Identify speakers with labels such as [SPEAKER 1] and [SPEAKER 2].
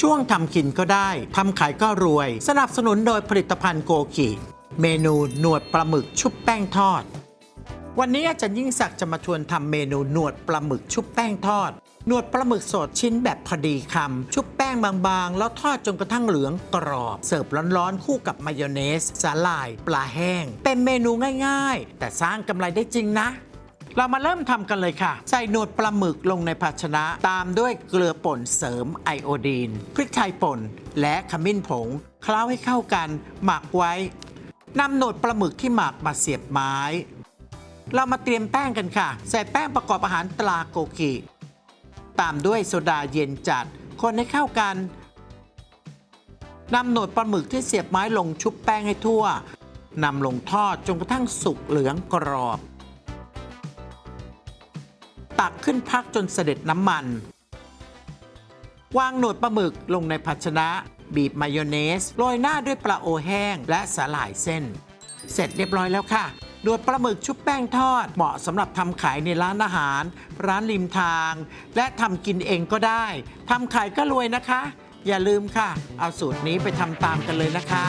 [SPEAKER 1] ช่วงทำกินก็ได้ทำขายก็รวย สนับสนุนโดยผลิตภัณฑ์โกกิ เมนูหนวดปลาหมึกชุบแป้งทอด วันนี้อาจารย์ยิ่งศักดิ์จะมาชวนทำเมนูหนวดปลาหมึกชุบแป้งทอด หนวดปลาหมึกสดชิ้นแบบพอดีคำชุบแป้งบางๆ แล้วทอดจนกระทั่งเหลืองกรอบ เสิร์ฟร้อนๆ คู่กับมายองเนส สาหร่าย ปลาแห้ง เป็นเมนูง่ายๆ แต่สร้างกำไรได้จริงนะ เรามาเริ่มทำกันเลยค่ะ ใส่หนวดปลาหมึกลงในภาชนะ ตามด้วยเกลือป่นเสริมไอโอดีน พริกไทยป่น และขมิ้นผง เคล้าให้เข้ากัน หมักไว้นำหนวดปลาหมึกที่หมักมาเสียบไม้ เรามาเตรียมแป้งกันค่ะ ใส่แป้งประกอบอาหารตราโกกิ ตามด้วยโซดาเย็นจัด คนให้เข้ากันนำหนวดปลาหมึกที่เสียบไม้ลงชุบแป้งให้ทั่วนำลงทอดจนกระทั่งสุกเหลืองกรอบ ตักขึ้นพักจนเสด็จน้ำมัน วางหนวดปลาหมึกลงในภาชนะ บีบมายองเนสโรยหน้าด้วยปลาโอแห้งและสาหร่ายเส้น เสร็จเรียบร้อยแล้วค่ะหนวดปลาหมึกชุบแป้งทอด เหมาะสำหรับทำขายในร้านอาหาร ร้านริมทาง และทำกินเองก็ได้ทำขายก็รวยนะคะ อย่าลืมค่ะ เอาสูตรนี้ไปทำตามกันเลยนะคะ